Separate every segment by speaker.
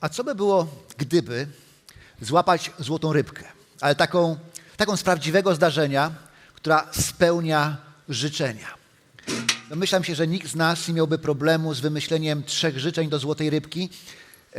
Speaker 1: A co by było, gdyby złapać złotą rybkę, ale taką, taką z prawdziwego zdarzenia, która spełnia życzenia? Domyślam się, że nikt z nas nie miałby problemu z wymyśleniem trzech życzeń do złotej rybki,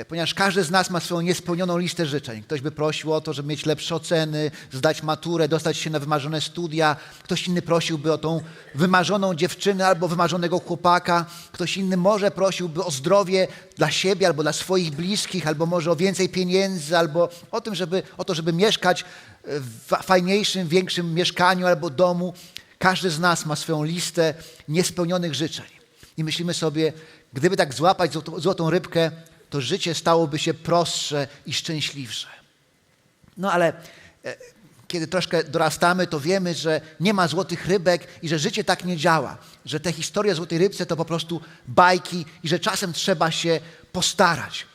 Speaker 1: ponieważ każdy z nas ma swoją niespełnioną listę życzeń. Ktoś by prosił o to, żeby mieć lepsze oceny, zdać maturę, dostać się na wymarzone studia. Ktoś inny prosiłby o tą wymarzoną dziewczynę albo wymarzonego chłopaka. Ktoś inny może prosiłby o zdrowie dla siebie albo dla swoich bliskich, albo może o więcej pieniędzy, albo o, tym, żeby, o to, żeby mieszkać w fajniejszym, większym mieszkaniu albo domu. Każdy z nas ma swoją listę niespełnionych życzeń. I myślimy sobie, gdyby tak złapać złotą rybkę, to życie stałoby się prostsze i szczęśliwsze. No ale e, kiedy troszkę dorastamy, to wiemy, że nie ma złotych rybek i że życie tak nie działa. Że te historie o złotej rybce to po prostu bajki i że czasem trzeba się postarać.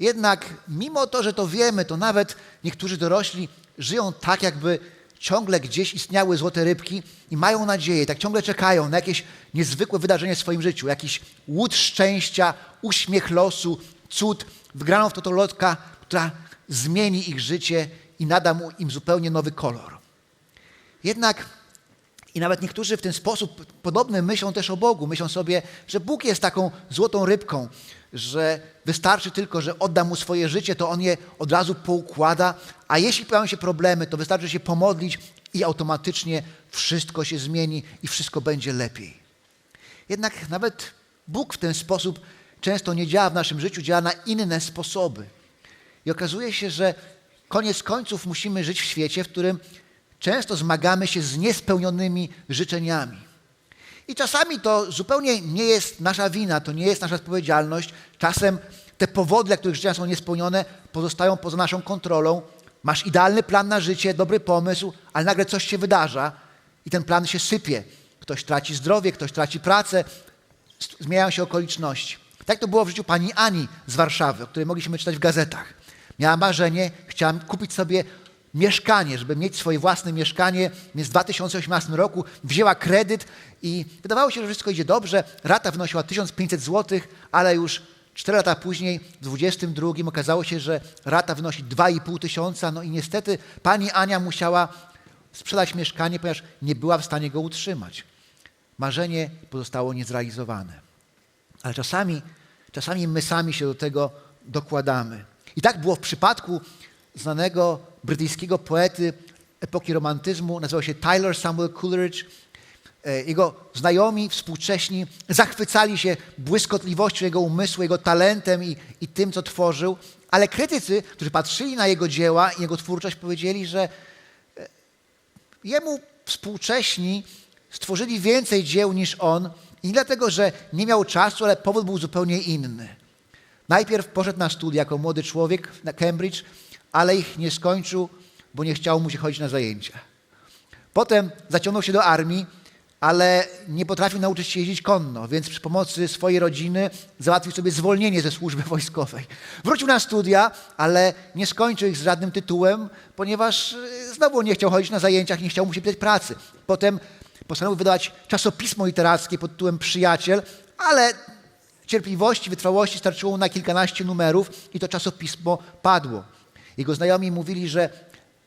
Speaker 1: Jednak mimo to, że to wiemy, to nawet niektórzy dorośli żyją tak, jakby ciągle gdzieś istniały złote rybki i mają nadzieję, tak ciągle czekają na jakieś niezwykłe wydarzenie w swoim życiu, jakiś łód szczęścia, uśmiech losu, cud, wgraną w totolotka, która zmieni ich życie i nada mu im zupełnie nowy kolor. Jednak i nawet niektórzy w ten sposób podobny myślą też o Bogu. Myślą sobie, że Bóg jest taką złotą rybką, że wystarczy tylko, że odda mu swoje życie, to on je od razu poukłada, a jeśli pojawią się problemy, to wystarczy się pomodlić i automatycznie wszystko się zmieni i wszystko będzie lepiej. Jednak nawet Bóg w ten sposób często nie działa w naszym życiu, działa na inne sposoby. I okazuje się, że koniec końców musimy żyć w świecie, w którym często zmagamy się z niespełnionymi życzeniami. I czasami to zupełnie nie jest nasza wina, to nie jest nasza odpowiedzialność. Czasem te powody, dla których życzenia są niespełnione, pozostają poza naszą kontrolą. Masz idealny plan na życie, dobry pomysł, ale nagle coś się wydarza i ten plan się sypie. Ktoś traci zdrowie, ktoś traci pracę, zmieniają się okoliczności. Tak to było w życiu pani Ani z Warszawy, o której mogliśmy czytać w gazetach. Miała marzenie, chciała kupić sobie mieszkanie, żeby mieć swoje własne mieszkanie. Więc w 2018 roku wzięła kredyt i wydawało się, że wszystko idzie dobrze. Rata wynosiła 1500 zł, ale już 4 lata później, w 2022 okazało się, że rata wynosi 2,5 tysiąca. No i niestety pani Ania musiała sprzedać mieszkanie, ponieważ nie była w stanie go utrzymać. Marzenie pozostało niezrealizowane. Ale czasami, czasami my sami się do tego dokładamy. I tak było w przypadku znanego brytyjskiego poety epoki romantyzmu, nazywał się Tyler Samuel Coleridge. E, Jego znajomi, współcześni zachwycali się błyskotliwością jego umysłu, jego talentem i, i tym, co tworzył, ale krytycy, którzy patrzyli na jego dzieła i jego twórczość, powiedzieli, że e, jemu współcześni stworzyli więcej dzieł niż on nie dlatego, że nie miał czasu, ale powód był zupełnie inny. Najpierw poszedł na studia jako młody człowiek na Cambridge, ale ich nie skończył, bo nie chciało mu się chodzić na zajęcia. Potem zaciągnął się do armii, ale nie potrafił nauczyć się jeździć konno, więc przy pomocy swojej rodziny załatwił sobie zwolnienie ze służby wojskowej. Wrócił na studia, ale nie skończył ich z żadnym tytułem, ponieważ y, znowu nie chciał chodzić na zajęciach, nie chciał mu się pisać pracy. Potem postanowił wydawać czasopismo literackie pod tytułem Przyjaciel, ale cierpliwości, wytrwałości starczyło na kilkanaście numerów i to czasopismo padło. Jego znajomi mówili, że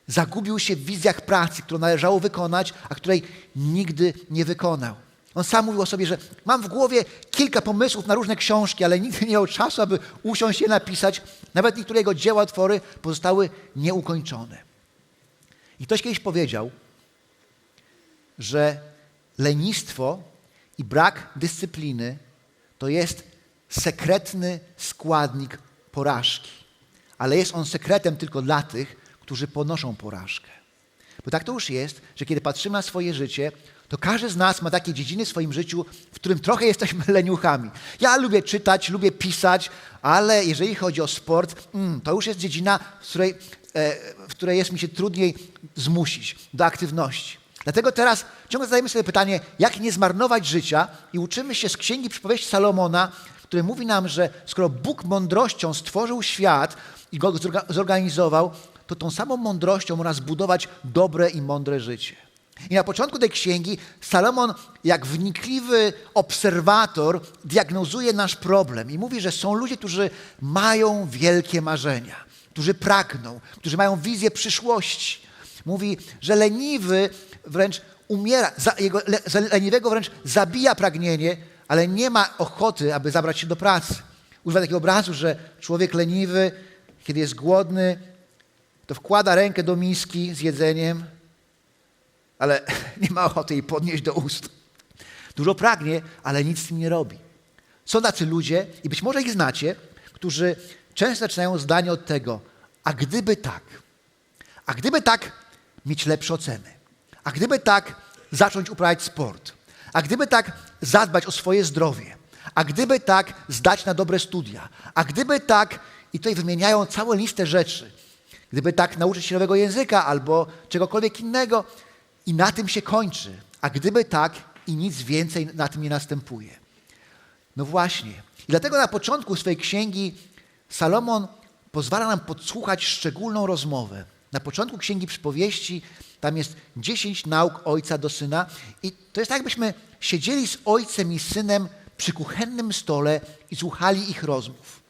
Speaker 1: zagubił się w wizjach pracy, którą należało wykonać, a której nigdy nie wykonał. On sam mówił o sobie, że mam w głowie kilka pomysłów na różne książki, ale nigdy nie miał czasu, aby usiąść je napisać. Nawet niektóre jego dzieła, utwory pozostały nieukończone. I ktoś kiedyś powiedział, że lenistwo i brak dyscypliny to jest sekretny składnik porażki. Ale jest on sekretem tylko dla tych, którzy ponoszą porażkę. Bo tak to już jest, że kiedy patrzymy na swoje życie, to każdy z nas ma takie dziedziny w swoim życiu, w którym trochę jesteśmy leniuchami. Ja lubię czytać, lubię pisać, ale jeżeli chodzi o sport, mm, to już jest dziedzina, w której, e, w której jest mi się trudniej zmusić do aktywności. Dlatego teraz ciągle zadajemy sobie pytanie, jak nie zmarnować życia i uczymy się z Księgi Przypowieści Salomona, który mówi nam, że skoro Bóg mądrością stworzył świat i go zorganizował, to tą samą mądrością można zbudować dobre i mądre życie. I na początku tej księgi Salomon, jak wnikliwy obserwator, diagnozuje nasz problem i mówi, że są ludzie, którzy mają wielkie marzenia, którzy pragną, którzy mają wizję przyszłości. Mówi, że leniwy wręcz umiera, za, jego, le, za leniwego wręcz zabija pragnienie, ale nie ma ochoty, aby zabrać się do pracy. Używa takiego obrazu, że człowiek leniwy, kiedy jest głodny, to wkłada rękę do miski z jedzeniem, ale nie ma ochoty jej podnieść do ust. Dużo pragnie, ale nic z tym nie robi. Są tacy ludzie, i być może ich znacie, którzy często zaczynają zdanie od tego, a gdyby tak, a gdyby tak mieć lepsze oceny, a gdyby tak zacząć uprawiać sport, a gdyby tak zadbać o swoje zdrowie, a gdyby tak zdać na dobre studia, a gdyby tak, i tutaj wymieniają całą listę rzeczy, gdyby tak nauczyć się nowego języka albo czegokolwiek innego, i na tym się kończy. A gdyby tak, i nic więcej na tym nie następuje. No właśnie. I dlatego na początku swojej księgi Salomon pozwala nam podsłuchać szczególną rozmowę. Na początku księgi przypowieści tam jest dziesięć nauk ojca do syna i to jest tak, jakbyśmy siedzieli z ojcem i synem przy kuchennym stole i słuchali ich rozmów.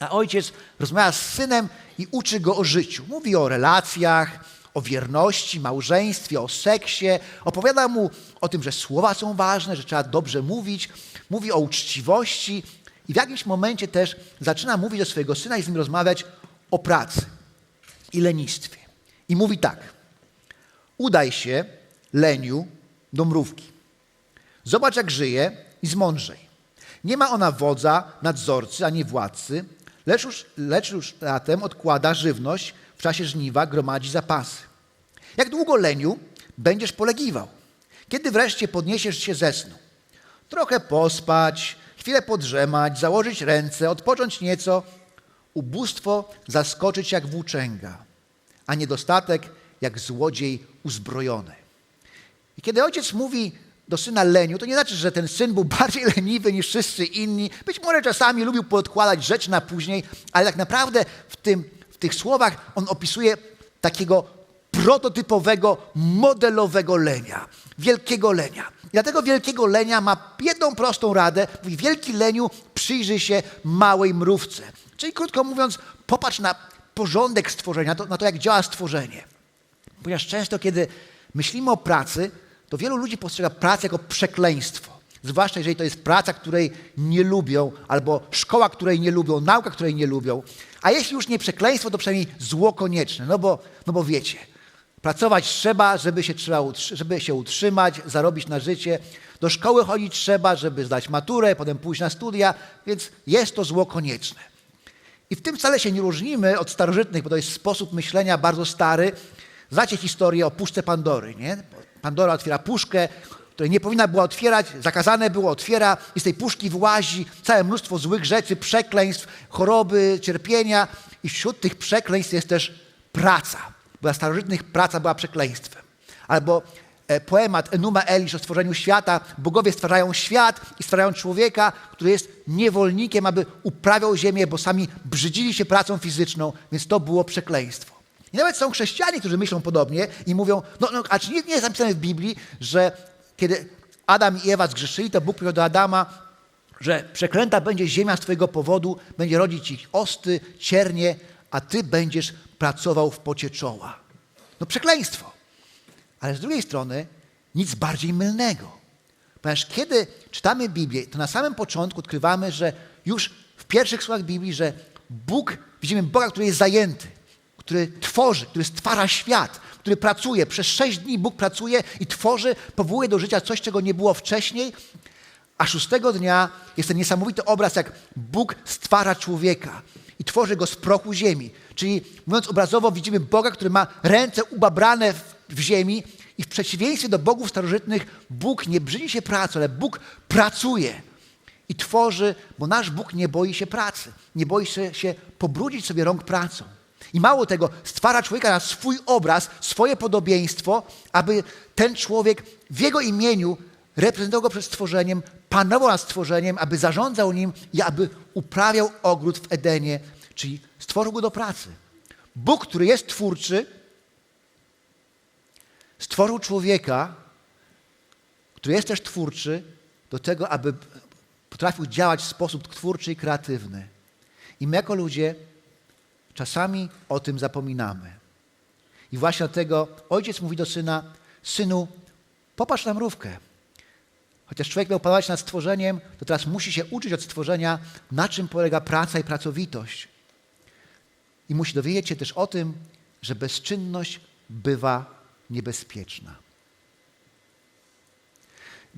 Speaker 1: A ojciec rozmawia z synem i uczy go o życiu. Mówi o relacjach, o wierności, małżeństwie, o seksie. Opowiada mu o tym, że słowa są ważne, że trzeba dobrze mówić. Mówi o uczciwości i w jakimś momencie też zaczyna mówić do swojego syna i z nim rozmawiać o pracy i lenistwie. I mówi tak: Udaj się, leniu, do mrówki. Zobacz, jak żyje i zmądrzej. Nie ma ona wodza, nadzorcy ani władcy, lecz już, lecz już latem odkłada żywność, w czasie żniwa gromadzi zapasy. Jak długo, leniu, będziesz polegiwał? Kiedy wreszcie podniesiesz się ze snu? Trochę pospać, chwilę podrzemać, założyć ręce, odpocząć nieco. Ubóstwo zaskoczyć jak włóczęga, a niedostatek jak złodziej uzbrojony. I kiedy ojciec mówi do syna leniu, to nie znaczy, że ten syn był bardziej leniwy niż wszyscy inni. Być może czasami lubił podkładać rzeczy na później, ale tak naprawdę w, tym, w tych słowach on opisuje takiego prototypowego, modelowego lenia, wielkiego lenia. Dlatego wielkiego lenia ma jedną prostą radę. Mówi, wielki leniu przyjrzy się małej mrówce. Czyli krótko mówiąc, popatrz na porządek stworzenia, to, na to jak działa stworzenie. Ponieważ często, kiedy myślimy o pracy, to wielu ludzi postrzega pracę jako przekleństwo. Zwłaszcza jeżeli to jest praca, której nie lubią, albo szkoła, której nie lubią, nauka, której nie lubią. A jeśli już nie przekleństwo, to przynajmniej zło konieczne. No bo, no bo wiecie, pracować trzeba, żeby się, trzeba, żeby się utrzymać, zarobić na życie. Do szkoły chodzić trzeba, żeby zdać maturę, potem pójść na studia, więc jest to zło konieczne. I w tym wcale się nie różnimy od starożytnych, bo to jest sposób myślenia bardzo stary. Znacie historię o puszce Pandory, nie? Pandora otwiera puszkę, której nie powinna była otwierać, zakazane było, otwiera i z tej puszki wyłazi całe mnóstwo złych rzeczy, przekleństw, choroby, cierpienia i wśród tych przekleństw jest też praca. Bo dla starożytnych praca była przekleństwem. Albo e, poemat Enuma Elish o stworzeniu świata. Bogowie stwarzają świat i stwarzają człowieka, który jest niewolnikiem, aby uprawiał ziemię, bo sami brzydzili się pracą fizyczną, więc to było przekleństwo. I nawet są chrześcijanie, którzy myślą podobnie i mówią, no, no a czy nie, nie jest napisane w Biblii, że kiedy Adam i Ewa zgrzeszyli, to Bóg powiedział do Adama, że przeklęta będzie ziemia z twojego powodu, będzie rodzić ich osty, ciernie, a ty będziesz pracował w pocie czoła. No przekleństwo. Ale z drugiej strony nic bardziej mylnego. Ponieważ kiedy czytamy Biblię, to na samym początku odkrywamy, że już w pierwszych słowach Biblii, że Bóg, widzimy Boga, który jest zajęty, który tworzy, który stwarza świat, który pracuje. Przez sześć dni Bóg pracuje i tworzy, powołuje do życia coś, czego nie było wcześniej, a szóstego dnia jest ten niesamowity obraz, jak Bóg stwarza człowieka i tworzy go z prochu ziemi. Czyli mówiąc obrazowo, widzimy Boga, który ma ręce ubabrane w, w ziemi i w przeciwieństwie do bogów starożytnych, Bóg nie brzydzi się pracą, ale Bóg pracuje i tworzy, bo nasz Bóg nie boi się pracy. Nie boi się, się pobrudzić sobie rąk pracą. I mało tego, stwarza człowieka na swój obraz, swoje podobieństwo, aby ten człowiek w jego imieniu reprezentował go przed stworzeniem, panował nad stworzeniem, aby zarządzał nim i aby uprawiał ogród w Edenie, czyli stworzył go do pracy. Bóg, który jest twórczy, stworzył człowieka, który jest też twórczy, do tego, aby potrafił działać w sposób twórczy i kreatywny. I my jako ludzie czasami o tym zapominamy. I właśnie dlatego ojciec mówi do syna, synu, popatrz na mrówkę. Chociaż człowiek miał panować nad stworzeniem, to teraz musi się uczyć od stworzenia, na czym polega praca i pracowitość. I musi dowiedzieć się też o tym, że bezczynność bywa niebezpieczna.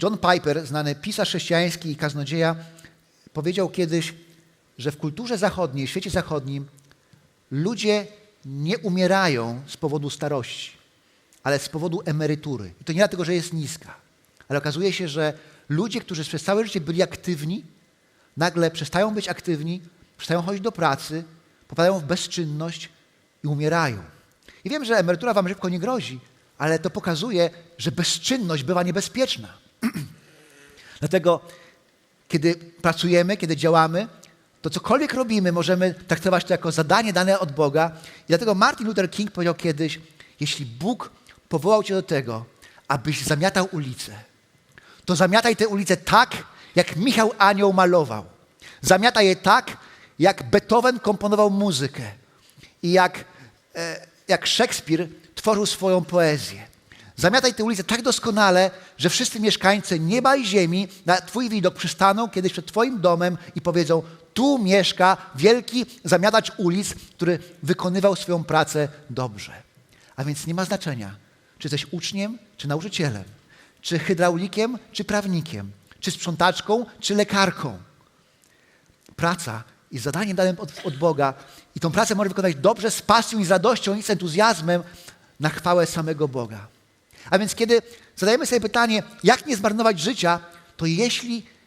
Speaker 1: John Piper, znany pisarz chrześcijański i kaznodzieja, powiedział kiedyś, że w kulturze zachodniej, w świecie zachodnim ludzie nie umierają z powodu starości, ale z powodu emerytury. I to nie dlatego, że jest niska. Ale okazuje się, że ludzie, którzy przez całe życie byli aktywni, nagle przestają być aktywni, przestają chodzić do pracy, popadają w bezczynność i umierają. I wiem, że emerytura wam szybko nie grozi, ale to pokazuje, że bezczynność bywa niebezpieczna. Dlatego, kiedy pracujemy, kiedy działamy, to cokolwiek robimy, możemy traktować to jako zadanie dane od Boga. I dlatego Martin Luther King powiedział kiedyś, jeśli Bóg powołał cię do tego, abyś zamiatał ulicę, to zamiataj te ulice tak, jak Michał Anioł malował. Zamiataj je tak, jak Beethoven komponował muzykę i jak, e, jak Szekspir tworzył swoją poezję. Zamiataj te ulice tak doskonale, że wszyscy mieszkańcy nieba i ziemi na Twój widok przystaną kiedyś przed Twoim domem i powiedzą: Tu mieszka wielki zamiatacz ulic, który wykonywał swoją pracę dobrze. A więc nie ma znaczenia, czy jesteś uczniem, czy nauczycielem, czy hydraulikiem, czy prawnikiem, czy sprzątaczką, czy lekarką. Praca jest zadaniem danym od, od Boga i tą pracę może wykonać dobrze, z pasją i z radością i z entuzjazmem na chwałę samego Boga. A więc kiedy zadajemy sobie pytanie, jak nie zmarnować życia, to jeśli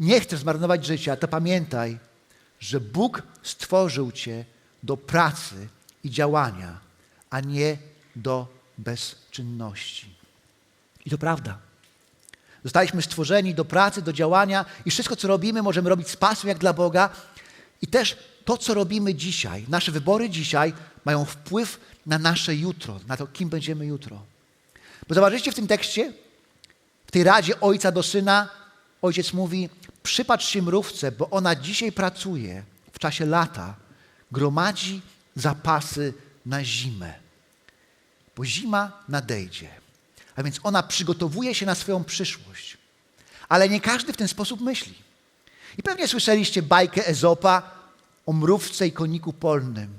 Speaker 1: nie chcesz zmarnować życia, to pamiętaj, że Bóg stworzył cię do pracy i działania, a nie do bezczynności. I to prawda. Zostaliśmy stworzeni do pracy, do działania i wszystko, co robimy, możemy robić z pasją jak dla Boga. I też to, co robimy dzisiaj, nasze wybory dzisiaj mają wpływ na nasze jutro, na to, kim będziemy jutro. Bo zobaczycie w tym tekście, w tej radzie ojca do syna, ojciec mówi: Przypatrz się mrówce, bo ona dzisiaj pracuje w czasie lata, gromadzi zapasy na zimę. Bo zima nadejdzie. A więc ona przygotowuje się na swoją przyszłość. Ale nie każdy w ten sposób myśli. I pewnie słyszeliście bajkę Ezopa o mrówce i koniku polnym.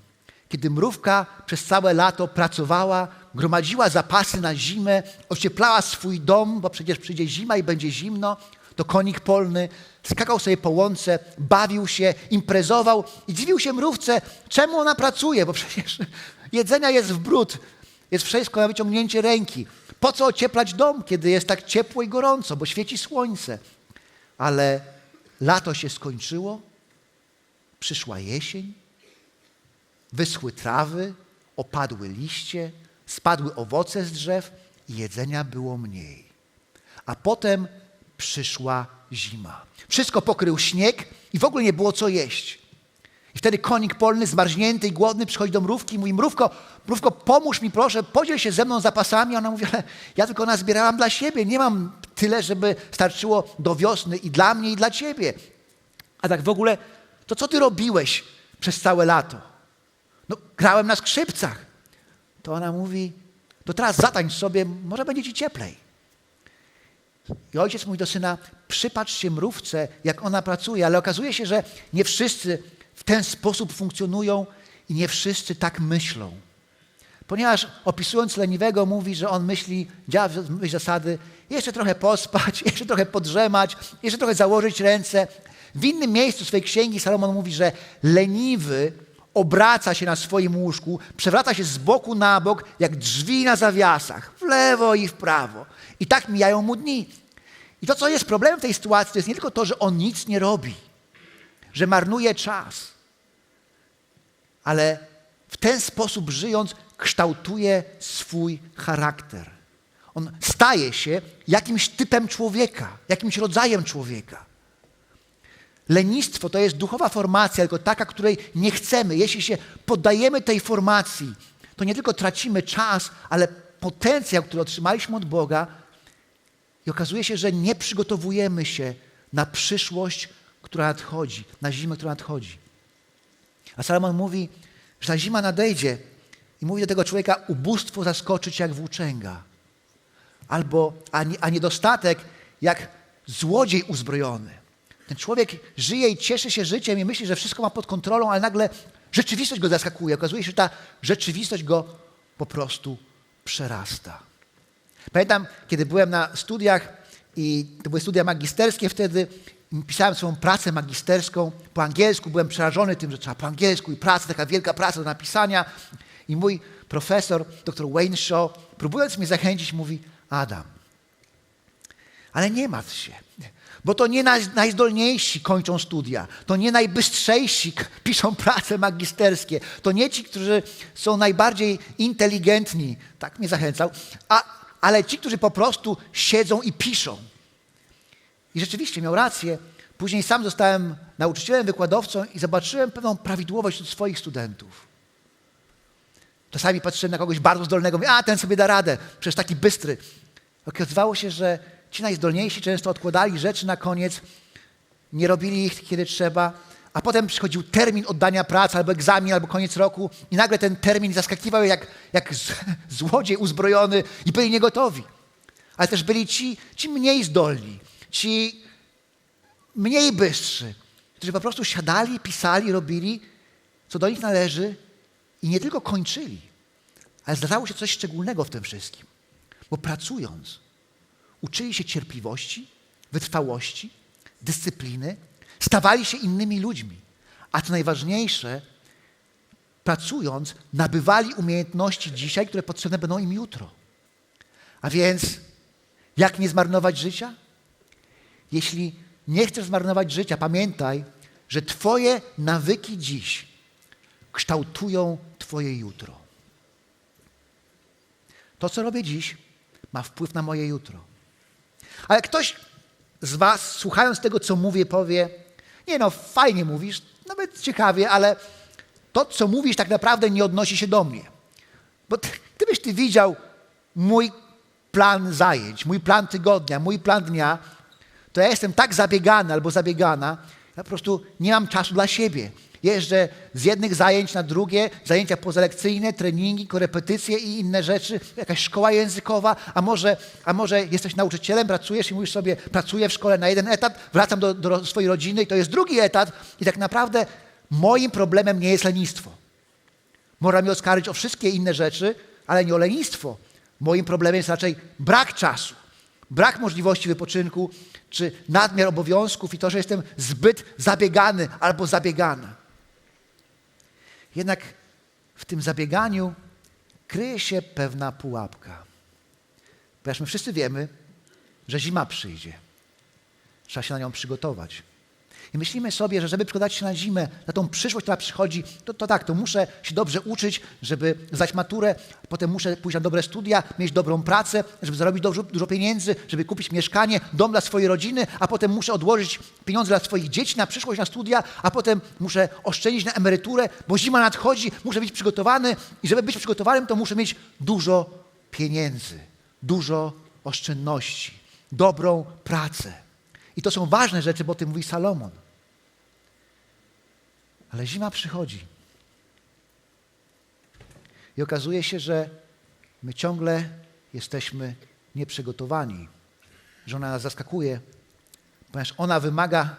Speaker 1: Kiedy mrówka przez całe lato pracowała, gromadziła zapasy na zimę, ocieplała swój dom, bo przecież przyjdzie zima i będzie zimno, to konik polny skakał sobie po łące, bawił się, imprezował i dziwił się mrówce, czemu ona pracuje, bo przecież jedzenia jest w brud, jest wszystko na wyciągnięcie ręki. Po co ocieplać dom, kiedy jest tak ciepło i gorąco, bo świeci słońce? Ale lato się skończyło, przyszła jesień, wyschły trawy, opadły liście, spadły owoce z drzew i jedzenia było mniej. A potem przyszła zima. Wszystko pokrył śnieg i w ogóle nie było co jeść. I wtedy konik polny, zmarznięty i głodny, przychodzi do mrówki i mówi, mrówko, mrówko, pomóż mi proszę, podziel się ze mną zapasami. Ona mówi, ale ja tylko nazbierałam dla siebie, nie mam tyle, żeby starczyło do wiosny i dla mnie, i dla ciebie. A tak w ogóle, to co ty robiłeś przez całe lato? No, grałem na skrzypcach. To ona mówi, to teraz zatańcz sobie, może będzie ci cieplej. I ojciec mówi do syna, przypatrz się mrówce, jak ona pracuje, ale okazuje się, że nie wszyscy w ten sposób funkcjonują i nie wszyscy tak myślą. Ponieważ opisując leniwego mówi, że on myśli, działa w myśl zasady, jeszcze trochę pospać, jeszcze trochę podrzemać, jeszcze trochę założyć ręce. W innym miejscu swojej księgi Salomon mówi, że leniwy obraca się na swoim łóżku, przewraca się z boku na bok, jak drzwi na zawiasach, w lewo i w prawo. I tak mijają mu dni. I to, co jest problemem w tej sytuacji, to jest nie tylko to, że on nic nie robi, że marnuje czas, ale w ten sposób żyjąc, kształtuje swój charakter. On staje się jakimś typem człowieka, jakimś rodzajem człowieka. Lenistwo to jest duchowa formacja, tylko taka, której nie chcemy. Jeśli się poddajemy tej formacji, to nie tylko tracimy czas, ale potencjał, który otrzymaliśmy od Boga i okazuje się, że nie przygotowujemy się na przyszłość, która nadchodzi, na zimę, która nadchodzi. A Salomon mówi, że ta zima nadejdzie i mówi do tego człowieka, ubóstwo zaskoczyć jak włóczęga. Albo, a, nie, a niedostatek jak złodziej uzbrojony. Ten człowiek żyje i cieszy się życiem i myśli, że wszystko ma pod kontrolą, ale nagle rzeczywistość go zaskakuje. Okazuje się, że ta rzeczywistość go po prostu przerasta. Pamiętam, kiedy byłem na studiach i to były studia magisterskie wtedy, pisałem swoją pracę magisterską po angielsku, byłem przerażony tym, że trzeba po angielsku i praca, taka wielka praca do napisania. I mój profesor, dr Wayne Shaw, próbując mnie zachęcić, mówi, Adam, ale nie martw się, bo to nie naj, najzdolniejsi kończą studia, to nie najbystrzejsi piszą prace magisterskie, to nie ci, którzy są najbardziej inteligentni, tak mnie zachęcał, a, ale ci, którzy po prostu siedzą i piszą. I rzeczywiście miał rację. Później sam zostałem nauczycielem, wykładowcą i zobaczyłem pewną prawidłowość wśród swoich studentów. Czasami patrzyłem na kogoś bardzo zdolnego, mówię, a ten sobie da radę, przecież taki bystry. Okazywało się, że ci najzdolniejsi często odkładali rzeczy na koniec, nie robili ich kiedy trzeba, a potem przychodził termin oddania pracy, albo egzamin, albo koniec roku i nagle ten termin zaskakiwał jak, jak złodziej uzbrojony i byli niegotowi. Ale też byli ci, ci mniej zdolni, ci mniej bystrzy, którzy po prostu siadali, pisali, robili, co do nich należy i nie tylko kończyli, ale zdarzało się coś szczególnego w tym wszystkim. Bo pracując, uczyli się cierpliwości, wytrwałości, dyscypliny, stawali się innymi ludźmi. A co najważniejsze, pracując, nabywali umiejętności dzisiaj, które potrzebne będą im jutro. A więc, jak nie zmarnować życia? Jeśli nie chcesz zmarnować życia, pamiętaj, że Twoje nawyki dziś kształtują Twoje jutro. To, co robię dziś, ma wpływ na moje jutro. Ale ktoś z Was, słuchając tego, co mówię, powie: Nie, no, fajnie mówisz, nawet ciekawie, ale to, co mówisz, tak naprawdę nie odnosi się do mnie. Bo ty, gdybyś ty widział mój plan zajęć, mój plan tygodnia, mój plan dnia, to ja jestem tak zabiegany albo zabiegana, ja po prostu nie mam czasu dla siebie. Jeżdżę z jednych zajęć na drugie, zajęcia pozalekcyjne, treningi, korepetycje i inne rzeczy, jakaś szkoła językowa, a może, a może jesteś nauczycielem, pracujesz i mówisz sobie, pracuję w szkole na jeden etat, wracam do, do swojej rodziny i to jest drugi etat i tak naprawdę moim problemem nie jest lenistwo. Można mnie oskarżyć o wszystkie inne rzeczy, ale nie o lenistwo. Moim problemem jest raczej brak czasu, brak możliwości wypoczynku, czy nadmiar obowiązków i to, że jestem zbyt zabiegany albo zabiegana. Jednak w tym zabieganiu kryje się pewna pułapka. Ponieważ my wszyscy wiemy, że zima przyjdzie. Trzeba się na nią przygotować. I myślimy sobie, że żeby przygotować się na zimę, na tą przyszłość, która przychodzi, to, to tak, to muszę się dobrze uczyć, żeby zdać maturę, potem muszę pójść na dobre studia, mieć dobrą pracę, żeby zarobić dużo, dużo pieniędzy, żeby kupić mieszkanie, dom dla swojej rodziny, a potem muszę odłożyć pieniądze dla swoich dzieci na przyszłość, na studia, a potem muszę oszczędzić na emeryturę, bo zima nadchodzi, muszę być przygotowany i żeby być przygotowanym, to muszę mieć dużo pieniędzy, dużo oszczędności, dobrą pracę. I to są ważne rzeczy, bo o tym mówi Salomon. Ale zima przychodzi. I okazuje się, że my ciągle jesteśmy nieprzygotowani, że ona nas zaskakuje, ponieważ ona wymaga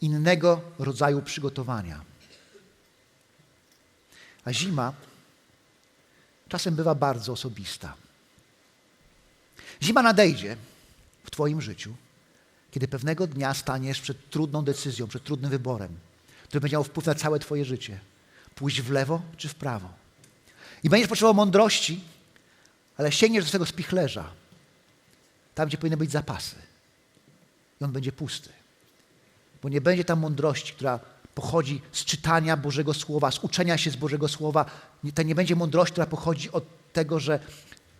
Speaker 1: innego rodzaju przygotowania. A zima czasem bywa bardzo osobista. Zima nadejdzie w Twoim życiu, kiedy pewnego dnia staniesz przed trudną decyzją, przed trudnym wyborem, który będzie miał wpływ na całe Twoje życie. Pójść w lewo czy w prawo. I będziesz potrzebował mądrości, ale sięgniesz do swojego spichlerza, tam gdzie powinny być zapasy. I on będzie pusty. Bo nie będzie tam mądrości, która pochodzi z czytania Bożego Słowa, z uczenia się z Bożego Słowa. To nie będzie mądrość, która pochodzi od tego, że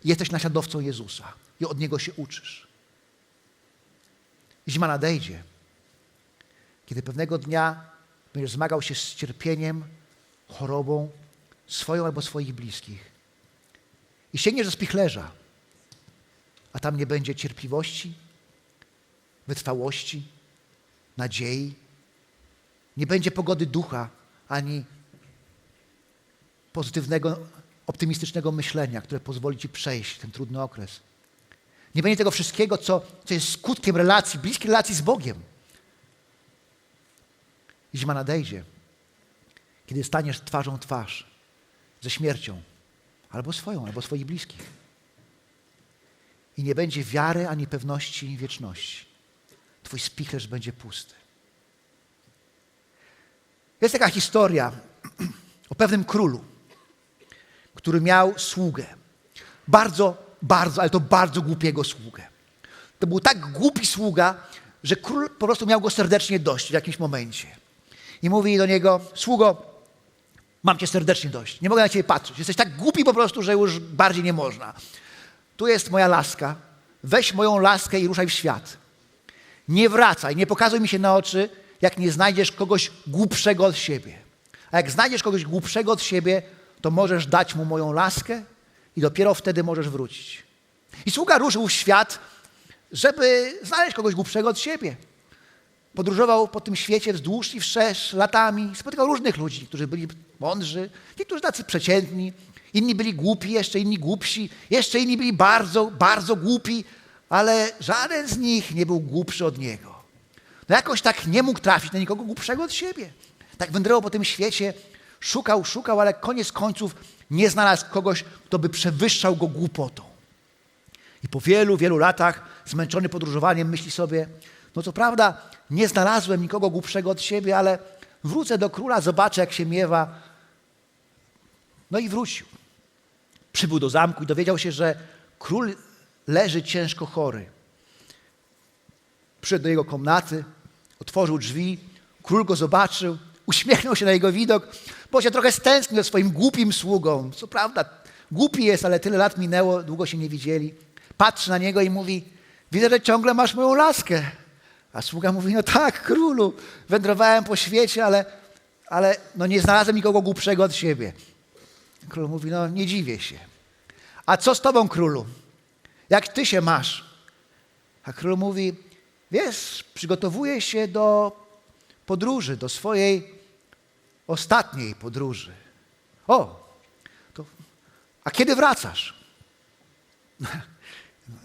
Speaker 1: jesteś naśladowcą Jezusa i od Niego się uczysz. Zima nadejdzie, kiedy pewnego dnia będziesz zmagał się z cierpieniem, chorobą swoją albo swoich bliskich. i sięgniesz do spichlerza, a tam nie będzie cierpliwości, wytrwałości, nadziei, nie będzie pogody ducha, ani pozytywnego, optymistycznego myślenia, które pozwoli ci przejść ten trudny okres. Nie będzie tego wszystkiego, co, co jest skutkiem relacji, bliskiej relacji z Bogiem. Zima nadejdzie, kiedy staniesz twarzą twarz ze śmiercią, albo swoją, albo swoich bliskich. I nie będzie wiary ani pewności wieczności. Twój spichlerz będzie pusty. Jest taka historia o pewnym królu, który miał sługę. Bardzo, bardzo, ale to bardzo głupiego sługę. To był tak głupi sługa, że król po prostu miał go serdecznie dość w jakimś momencie. I mówi do niego, sługo, mam cię serdecznie dość, nie mogę na ciebie patrzeć. Jesteś tak głupi po prostu, że już bardziej nie można. Tu jest moja laska, weź moją laskę i ruszaj w świat. Nie wracaj, nie pokazuj mi się na oczy, jak nie znajdziesz kogoś głupszego od siebie. A jak znajdziesz kogoś głupszego od siebie, to możesz dać mu moją laskę i dopiero wtedy możesz wrócić. I sługa ruszył w świat, żeby znaleźć kogoś głupszego od siebie. Podróżował po tym świecie wzdłuż i wszerz latami. Spotykał różnych ludzi, niektórzy byli mądrzy, niektórzy tacy przeciętni, inni byli głupi, jeszcze inni głupsi, jeszcze inni byli bardzo, bardzo głupi, ale żaden z nich nie był głupszy od niego. No jakoś tak nie mógł trafić na nikogo głupszego od siebie. Tak wędrował po tym świecie, szukał, szukał, ale koniec końców nie znalazł kogoś, kto by przewyższał go głupotą. I po wielu, wielu latach, zmęczony podróżowaniem, myśli sobie, no co prawda nie znalazłem nikogo głupszego od siebie, ale wrócę do króla, zobaczę jak się miewa. No i wrócił. Przybył do zamku i dowiedział się, że król leży ciężko chory. Przyszedł do jego komnaty, otworzył drzwi, król go zobaczył, uśmiechnął się na jego widok, bo się trochę stęsknił swoim głupim sługą. Co prawda, głupi jest, ale tyle lat minęło, długo się nie widzieli. Patrzy na niego i mówi, widzę, że ciągle masz moją laskę. A sługa mówi, no tak, królu, wędrowałem po świecie, ale, ale no nie znalazłem nikogo głupszego od siebie. Król mówi, no nie dziwię się. A co z tobą, królu? Jak ty się masz? A król mówi, wiesz, przygotowuję się do podróży, do swojej ostatniej podróży. O, to, a kiedy wracasz?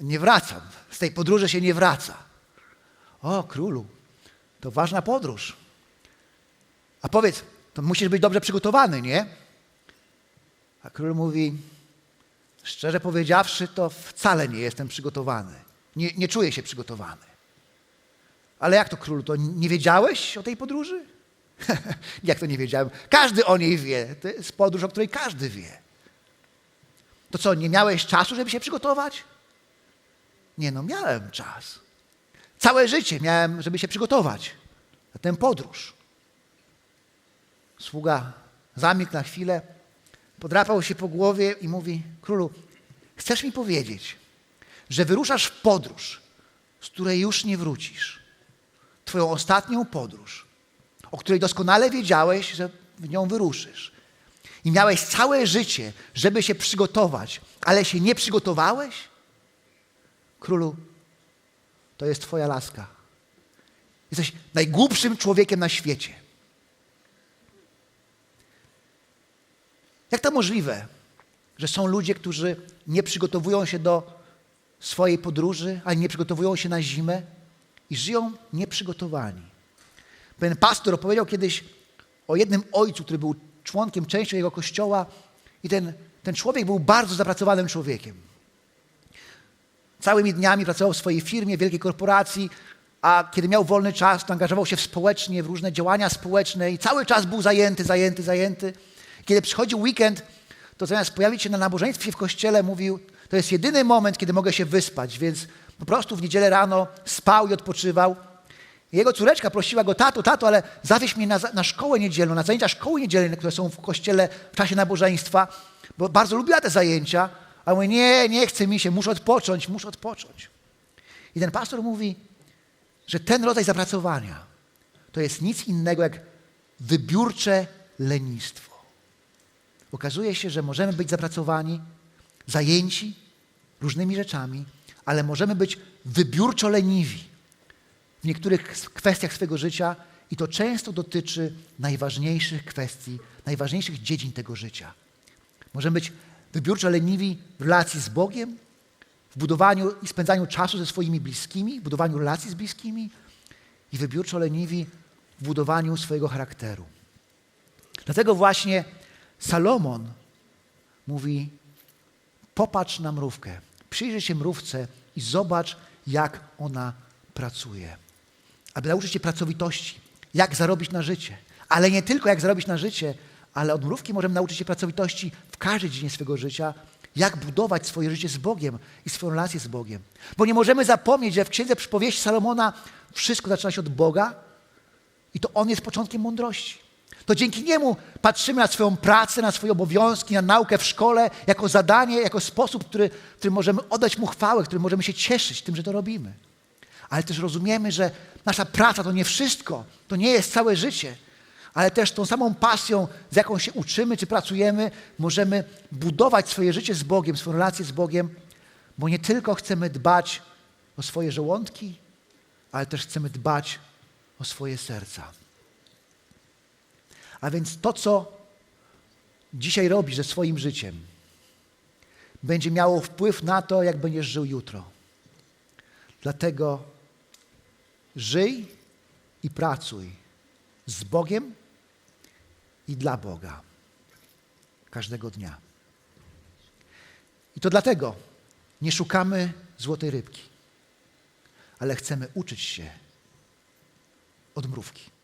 Speaker 1: Nie wracam. Z tej podróży się nie wraca. O, królu, to ważna podróż. A powiedz, to musisz być dobrze przygotowany, nie? A król mówi, szczerze powiedziawszy, to wcale nie jestem przygotowany. Nie, nie czuję się przygotowany. Ale jak to królu, to nie wiedziałeś o tej podróży? jak to nie wiedziałem? Każdy o niej wie. To jest podróż, o której każdy wie. To co, nie miałeś czasu, żeby się przygotować? Nie, no miałem czas. Całe życie miałem, żeby się przygotować na tę podróż. Sługa zamilkł na chwilę, podrapał się po głowie i mówi: Królu, chcesz mi powiedzieć, że wyruszasz w podróż, z której już nie wrócisz. Twoją ostatnią podróż, o której doskonale wiedziałeś, że w nią wyruszysz. I miałeś całe życie, żeby się przygotować, ale się nie przygotowałeś? Królu, to jest Twoja laska. Jesteś najgłupszym człowiekiem na świecie. Jak to możliwe, że są ludzie, którzy nie przygotowują się do swojej podróży, ani nie przygotowują się na zimę i żyją nieprzygotowani? Pewien pastor opowiedział kiedyś o jednym ojcu, który był członkiem, częścią jego kościoła i ten, ten człowiek był bardzo zapracowanym człowiekiem. Całymi dniami pracował w swojej firmie, wielkiej korporacji, a kiedy miał wolny czas, to angażował się w społecznie, w różne działania społeczne i cały czas był zajęty, zajęty, zajęty. Kiedy przychodził weekend, to zamiast pojawić się na nabożeństwie w kościele, mówił, to jest jedyny moment, kiedy mogę się wyspać, więc po prostu w niedzielę rano spał i odpoczywał. Jego córeczka prosiła go, tato, tato, ale zawieź mnie na, na szkołę niedzielną, na zajęcia szkoły niedzielnej, które są w kościele w czasie nabożeństwa, bo bardzo lubiła te zajęcia. A nie, nie chce mi się, muszę odpocząć, muszę odpocząć. I ten pastor mówi, że ten rodzaj zapracowania to jest nic innego jak wybiórcze lenistwo. Okazuje się, że możemy być zapracowani, zajęci różnymi rzeczami, ale możemy być wybiórczo leniwi w niektórych kwestiach swojego życia i to często dotyczy najważniejszych kwestii, najważniejszych dziedzin tego życia. Możemy być wybiórczo leniwi w relacji z Bogiem, w budowaniu i spędzaniu czasu ze swoimi bliskimi, w budowaniu relacji z bliskimi i wybiórczo leniwi w budowaniu swojego charakteru. Dlatego właśnie Salomon mówi: popatrz na mrówkę, przyjrzyj się mrówce i zobacz, jak ona pracuje. Aby nauczyć się pracowitości, jak zarobić na życie. Ale nie tylko jak zarobić na życie, ale od mrówki możemy nauczyć się pracowitości w każdej dziedzinie swojego życia, jak budować swoje życie z Bogiem i swoją relację z Bogiem. Bo nie możemy zapomnieć, że w Księdze Przypowieści Salomona wszystko zaczyna się od Boga i to On jest początkiem mądrości. To dzięki Niemu patrzymy na swoją pracę, na swoje obowiązki, na naukę w szkole jako zadanie, jako sposób, który, którym możemy oddać Mu chwałę, którym możemy się cieszyć tym, że to robimy. Ale też rozumiemy, że nasza praca to nie wszystko, to nie jest całe życie, ale też tą samą pasją, z jaką się uczymy czy pracujemy, możemy budować swoje życie z Bogiem, swoją relację z Bogiem, bo nie tylko chcemy dbać o swoje żołądki, ale też chcemy dbać o swoje serca. A więc to, co dzisiaj robisz ze swoim życiem, będzie miało wpływ na to, jak będziesz żył jutro. Dlatego żyj i pracuj z Bogiem i dla Boga każdego dnia. I to dlatego nie szukamy złotej rybki, ale chcemy uczyć się od mrówki.